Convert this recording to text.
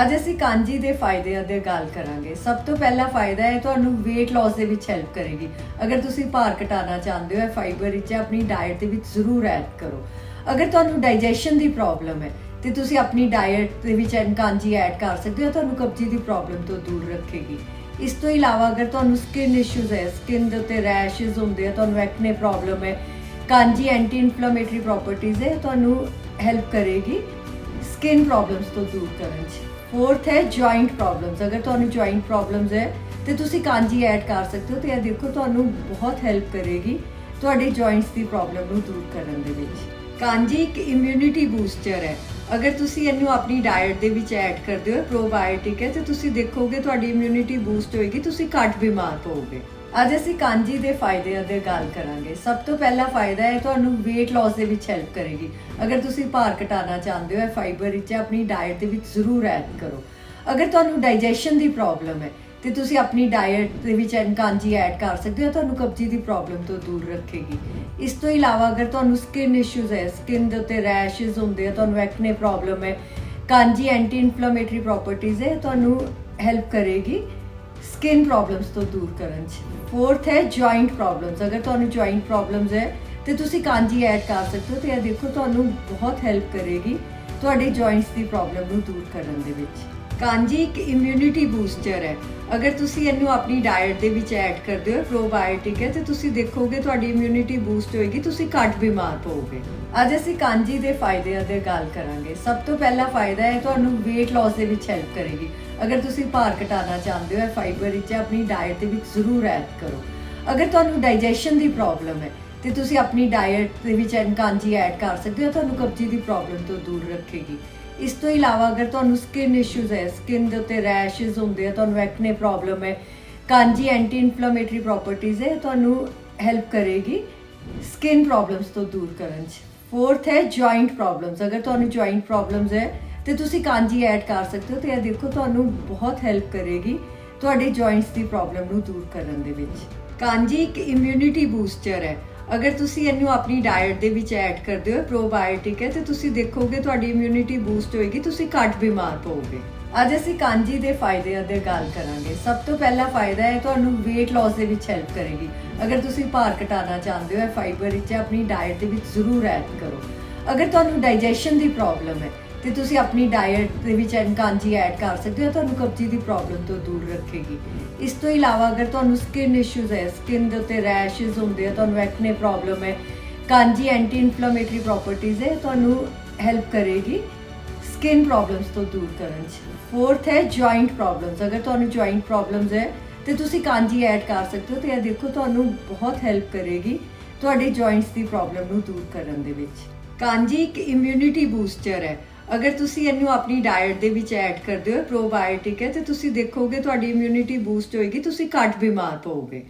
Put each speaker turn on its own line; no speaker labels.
ਅੱਜ ਅਸੀਂ ਕਾਂਜੀ ਦੇ ਫਾਇਦਿਆਂ ਦੇ ਗੱਲ ਕਰਾਂਗੇ। ਸਭ ਤੋਂ ਪਹਿਲਾ ਫਾਇਦਾ ਹੈ ਤੁਹਾਨੂੰ weight loss ਦੇ ਵਿੱਚ ਹੈਲਪ ਕਰੇਗੀ। ਅਗਰ ਤੁਸੀਂ ਭਾਰ ਘਟਾਉਣਾ ਚਾਹੁੰਦੇ ਹੋ, ਇਹ ਫਾਈਬਰ ਵਿੱਚ ਆਪਣੀ ਡਾਈਟ ਦੇ ਵਿੱਚ ਜ਼ਰੂਰ ਐਡ ਕਰੋ। ਅਗਰ ਤੁਹਾਨੂੰ ਡਾਈਜੈਸ਼ਨ ਦੀ ਪ੍ਰੋਬਲਮ ਹੈ, ਤੇ ਤੁਸੀਂ ਆਪਣੀ ਡਾਈਟ ਦੇ ਵਿੱਚ ਇਹ ਕਾਂਜੀ ਐਡ ਕਰ ਸਕਦੇ ਹੋ ਤੁਹਾਨੂੰ ਕਬਜ਼ੀ ਦੀ ਪ੍ਰੋਬਲਮ ਤੋਂ ਦੂਰ ਰੱਖੇਗੀ। ਇਸ ਤੋਂ ਇਲਾਵਾ ਅਗਰ ਤੁਹਾਨੂੰ ਸਕਿਨ ਇਸ਼ੂਜ਼ ਹੈ ਸਕਿਨ ਦੇ ਉੱਤੇ ਰੈਸ਼ਸ ਹੁੰਦੇ ਆ, ਤੁਹਾਨੂੰ ਐਕਨੇ ਪ੍ਰੋਬਲਮ ਹੈ, ਕਾਂਜੀ ਐਂਟੀ ਇਨਫਲੇਮੇਟਰੀ ਪ੍ਰੋਪਰਟੀਜ਼ ਹੈ ਤੁਹਾਨੂੰ ਹੈਲਪ ਕਰੇਗੀ ਸਕਿਨ ਪ੍ਰੋਬਲਮਸ ਤੋਂ ਦੂਰ ਕਰਨ 'ਚ। ਫੋਰਥ ਹੈ ਜੁਆਇੰਟ ਪ੍ਰੋਬਲਮਸ ਅਗਰ ਤੁਹਾਨੂੰ ਜੁਆਇੰਟ ਪ੍ਰੋਬਲਮਸ ਹੈ, ਤੇ ਤੁਸੀਂ ਕਾਂਜੀ ਐਡ ਕਰ ਸਕਦੇ ਹੋ ਤੇ ਇਹ ਦੇਖੋ ਤੁਹਾਨੂੰ ਬਹੁਤ ਹੈਲਪ ਕਰੇਗੀ ਤੁਹਾਡੇ ਜੁਆਇੰਟਸ ਦੀ ਪ੍ਰੋਬਲਮ ਨੂੰ ਦੂਰ ਕਰਨ ਦੇ ਵਿੱਚ। ਕਾਂਜੀ ਇੱਕ ਇਮਿਊਨਿਟੀ ਬੂਸਟਰ ਹੈ। ਅਗਰ ਤੁਸੀਂ ਇਹਨੂੰ ਆਪਣੀ ਡਾਈਟ ਦੇ ਵਿੱਚ ਐਡ ਕਰਦੇ ਹੋ ਪ੍ਰੋਬਾਇਓਟਿਕ ਹੈ, ਤੇ ਤੁਸੀਂ ਦੇਖੋਗੇ ਤੁਹਾਡੀ ਇਮਿਊਨਿਟੀ ਬੂਸਟ ਹੋਏਗੀ, ਤੁਸੀਂ ਘੱਟ ਬਿਮਾਰ ਹੋਵੋਗੇ ਅੱਜ ਅਸੀਂ ਕਾਂਜੀ ਦੇ ਫਾਇਦਿਆਂ ਦੇ ਗੱਲ ਕਰਾਂਗੇ। ਸਭ ਤੋਂ ਪਹਿਲਾ ਫਾਇਦਾ ਹੈ ਤੁਹਾਨੂੰ weight loss ਦੇ ਵਿੱਚ ਹੈਲਪ ਕਰੇਗੀ। ਅਗਰ ਤੁਸੀਂ ਭਾਰ ਘਟਾਉਣਾ ਚਾਹੁੰਦੇ ਹੋ, ਇਹ ਫਾਈਬਰ ਵਿੱਚ ਆਪਣੀ ਡਾਈਟ ਦੇ ਵਿੱਚ ਜ਼ਰੂਰ ਐਡ ਕਰੋ। ਅਗਰ ਤੁਹਾਨੂੰ ਡਾਈਜੈਸ਼ਨ ਦੀ ਪ੍ਰੋਬਲਮ ਹੈ, ਤੇ ਤੁਸੀਂ ਆਪਣੀ ਡਾਈਟ ਦੇ ਵਿੱਚ ਇਹ ਕਾਂਜੀ ਐਡ ਕਰ ਸਕਦੇ ਹੋ ਤੁਹਾਨੂੰ ਕਬਜ਼ੀ ਦੀ ਪ੍ਰੋਬਲਮ ਤੋਂ ਦੂਰ ਰੱਖੇਗੀ। ਇਸ ਤੋਂ ਇਲਾਵਾ ਅਗਰ ਤੁਹਾਨੂੰ ਸਕਿਨ ਇਸ਼ੂਜ਼ ਹੈ ਸਕਿਨ ਦੇ ਉੱਤੇ ਰੈਸ਼ਸ ਹੁੰਦੇ ਆ, ਤੁਹਾਨੂੰ ਐਕਨੇ ਪ੍ਰੋਬਲਮ ਹੈ, ਕਾਂਜੀ ਐਂਟੀ ਇਨਫਲੇਮੇਟਰੀ ਪ੍ਰੋਪਰਟੀਜ਼ ਹੈ ਤੁਹਾਨੂੰ ਹੈਲਪ ਕਰੇਗੀ। ਸਕਿਨ ਪ੍ਰੋਬਲਮਸ ਤੋਂ ਦੂਰ ਕਰਨ 'ਚ। ਫੋਰਥ ਹੈ ਜੁਆਇੰਟ ਪ੍ਰੋਬਲਮਸ ਅਗਰ ਤੁਹਾਨੂੰ ਜੁਆਇੰਟ ਪ੍ਰੋਬਲਮਸ ਹੈ, ਤੇ ਤੁਸੀਂ ਕਾਂਜੀ ਐਡ ਕਰ ਸਕਦੇ ਹੋ, ਤੇ ਇਹ ਦੇਖੋ ਤੁਹਾਨੂੰ ਬਹੁਤ ਹੈਲਪ ਕਰੇਗੀ ਤੁਹਾਡੇ ਜੁਆਇੰਟਸ ਦੀ ਪ੍ਰੋਬਲਮ ਨੂੰ ਦੂਰ ਕਰਨ ਦੇ ਵਿੱਚ। ਕਾਂਜੀ ਇੱਕ ਇਮਿਊਨਿਟੀ ਬੂਸਟਰ ਹੈ। ਅਗਰ ਤੁਸੀਂ ਇਹਨੂੰ ਆਪਣੀ ਡਾਈਟ ਦੇ ਵਿੱਚ ਐਡ ਕਰਦੇ ਹੋ ਪ੍ਰੋਬਾਇਓਟਿਕ ਹੈ, ਤੇ ਤੁਸੀਂ ਦੇਖੋਗੇ ਤੁਹਾਡੀ ਇਮਿਊਨਿਟੀ ਬੂਸਟ ਹੋਏਗੀ, ਤੁਸੀਂ ਘੱਟ ਬਿਮਾਰ ਪਓਗੇ ਅੱਜ ਅਸੀਂ ਕਾਂਜੀ ਦੇ ਫਾਇਦਿਆਂ ਦੇ ਗੱਲ ਕਰਾਂਗੇ। ਸਭ ਤੋਂ ਪਹਿਲਾ ਫਾਇਦਾ ਹੈ ਤੁਹਾਨੂੰ weight loss ਦੇ ਵਿੱਚ ਹੈਲਪ ਕਰੇਗੀ। ਅਗਰ ਤੁਸੀਂ ਭਾਰ ਘਟਾਉਣਾ ਚਾਹੁੰਦੇ ਹੋ, ਇਹ ਫਾਈਬਰ ਵਿੱਚ ਆਪਣੀ ਡਾਈਟ ਦੇ ਵਿੱਚ ਜ਼ਰੂਰ ਐਡ ਕਰੋ। ਅਗਰ ਤੁਹਾਨੂੰ ਡਾਈਜੈਸ਼ਨ ਦੀ ਪ੍ਰੋਬਲਮ ਹੈ, ਤੇ ਤੁਸੀਂ ਆਪਣੀ ਡਾਈਟ ਦੇ ਵਿੱਚ ਕਾਂਜੀ ਐਡ ਕਰ ਸਕਦੇ ਹੋ ਤੁਹਾਨੂੰ ਕਬਜ਼ੀ ਦੀ ਪ੍ਰੋਬਲਮ ਤੋਂ ਦੂਰ ਰੱਖੇਗੀ। ਇਸ ਤੋਂ ਇਲਾਵਾ ਅਗਰ ਤੁਹਾਨੂੰ ਸਕਿਨ ਇਸ਼ੂਜ਼ ਹੈ ਸਕਿਨ ਦੇ ਉੱਤੇ ਰੈਸ਼ਸ ਹੁੰਦੇ ਆ, ਤੁਹਾਨੂੰ ਐਕਨੇ ਪ੍ਰੋਬਲਮ ਹੈ, ਕਾਂਜੀ ਐਂਟੀ ਇਨਫਲੇਮੇਟਰੀ ਪ੍ਰੋਪਰਟੀਜ਼ ਹੈ, ਤੁਹਾਨੂੰ ਹੈਲਪ ਕਰੇਗੀ ਸਕਿਨ ਪ੍ਰੋਬਲਮਸ ਤੋਂ ਦੂਰ ਕਰਨ 'ਚ। ਫੋਰਥ ਹੈ ਜੁਆਇੰਟ ਪ੍ਰੋਬਲਮਸ ਅਗਰ ਤੁਹਾਨੂੰ ਜੁਆਇੰਟ ਪ੍ਰੋਬਲਮਸ ਹੈ, ਤੇ ਤੁਸੀਂ ਕਾਂਜੀ ਐਡ ਕਰ ਸਕਦੇ ਹੋ, ਤੇ ਇਹ ਦੇਖੋ ਤੁਹਾਨੂੰ ਬਹੁਤ ਹੈਲਪ ਕਰੇਗੀ ਤੁਹਾਡੇ ਜੁਆਇੰਟਸ ਦੀ ਪ੍ਰੋਬਲਮ ਨੂੰ ਦੂਰ ਕਰਨ ਦੇ ਵਿੱਚ। ਕਾਂਜੀ ਇੱਕ ਇਮਿਊਨਿਟੀ ਬੂਸਟਰ ਹੈ। ਅਗਰ ਤੁਸੀਂ ਇਹਨੂੰ ਆਪਣੀ ਡਾਈਟ ਦੇ ਵਿੱਚ ਐਡ ਕਰਦੇ ਹੋ ਪ੍ਰੋਬਾਇਓਟਿਕ ਹੈ, ਤੇ ਤੁਸੀਂ ਦੇਖੋਗੇ ਤੁਹਾਡੀ ਇਮਿਊਨਿਟੀ ਬੂਸਟ ਹੋਏਗੀ, ਤੁਸੀਂ ਘੱਟ ਬਿਮਾਰ ਪਓਗੇ ਅੱਜ ਅਸੀਂ ਕਾਂਜੀ ਦੇ ਫਾਇਦਿਆਂ ਦੇ ਗੱਲ ਕਰਾਂਗੇ। ਸਭ ਤੋਂ ਪਹਿਲਾ ਫਾਇਦਾ ਹੈ ਤੁਹਾਨੂੰ weight loss ਦੇ ਵਿੱਚ ਹੈਲਪ ਕਰੇਗੀ। ਅਗਰ ਤੁਸੀਂ ਭਾਰ ਘਟਾਉਣਾ ਚਾਹੁੰਦੇ ਹੋ ਫਾਈਬਰ ਵਿੱਚ ਆਪਣੀ ਡਾਈਟ ਦੇ ਵਿੱਚ ਜ਼ਰੂਰ ਐਡ ਕਰੋ। ਅਗਰ ਤੁਹਾਨੂੰ ਡਾਈਜੈਸ਼ਨ ਦੀ ਪ੍ਰੋਬਲਮ ਹੈ ਤੇ ਤੁਸੀਂ ਆਪਣੀ ਡਾਈਟ ਦੇ ਵਿੱਚ ਇਹ ਕਾਂਜੀ ਐਡ ਕਰ ਸਕਦੇ ਹੋ, ਤੁਹਾਨੂੰ ਕਬਜ਼ੀ ਦੀ ਪ੍ਰੋਬਲਮ ਤੋਂ ਦੂਰ ਰੱਖੇਗੀ। ਇਸ ਤੋਂ ਇਲਾਵਾ ਅਗਰ ਤੁਹਾਨੂੰ ਸਕਿਨ ਇਸ਼ੂਜ਼ ਹੈ ਸਕਿਨ ਦੇ ਉੱਤੇ ਰੈਸ਼ਸ ਹੁੰਦੇ ਆ, ਤੁਹਾਨੂੰ ਐਕਨੇ ਪ੍ਰੋਬਲਮ ਹੈ, ਕਾਂਜੀ ਐਂਟੀ ਇਨਫਲੇਮੇਟਰੀ ਪ੍ਰੋਪਰਟੀਜ਼ ਹੈ, ਤੁਹਾਨੂੰ ਹੈਲਪ ਕਰੇਗੀ ਸਕਿਨ ਪ੍ਰੋਬਲਮਸ ਤੋਂ ਦੂਰ ਕਰਨ 'ਚ। ਫੋਰਥ ਹੈ ਜੁਆਇੰਟ ਪ੍ਰੋਬਲਮਸ ਅਗਰ ਤੁਹਾਨੂੰ ਜੁਆਇੰਟ ਪ੍ਰੋਬਲਮਸ ਹੈ, ਤੇ ਤੁਸੀਂ ਕਾਂਜੀ ਐਡ ਕਰ ਸਕਦੇ ਹੋ, ਤੇ ਇਹ ਦੇਖੋ ਤੁਹਾਨੂੰ ਬਹੁਤ ਹੈਲਪ ਕਰੇਗੀ ਤੁਹਾਡੇ ਜੁਆਇੰਟਸ ਦੀ ਪ੍ਰੋਬਲਮ ਨੂੰ ਦੂਰ ਕਰਨ ਦੇ ਵਿੱਚ। ਕਾਂਜੀ ਇੱਕ ਇਮਿਊਨਿਟੀ ਬੂਸਟਰ ਹੈ। ਅਗਰ ਤੁਸੀਂ ਇਹਨੂੰ ਆਪਣੀ ਡਾਈਟ ਦੇ ਵਿੱਚ ਐਡ ਕਰਦੇ ਹੋ ਪ੍ਰੋਬਾਇਓਟਿਕ ਹੈ, ਤੇ ਤੁਸੀਂ ਦੇਖੋਗੇ ਤੁਹਾਡੀ ਇਮਿਊਨਿਟੀ ਬੂਸਟ ਹੋਏਗੀ, ਤੁਸੀਂ ਘੱਟ ਬਿਮਾਰ ਪਓਗੇ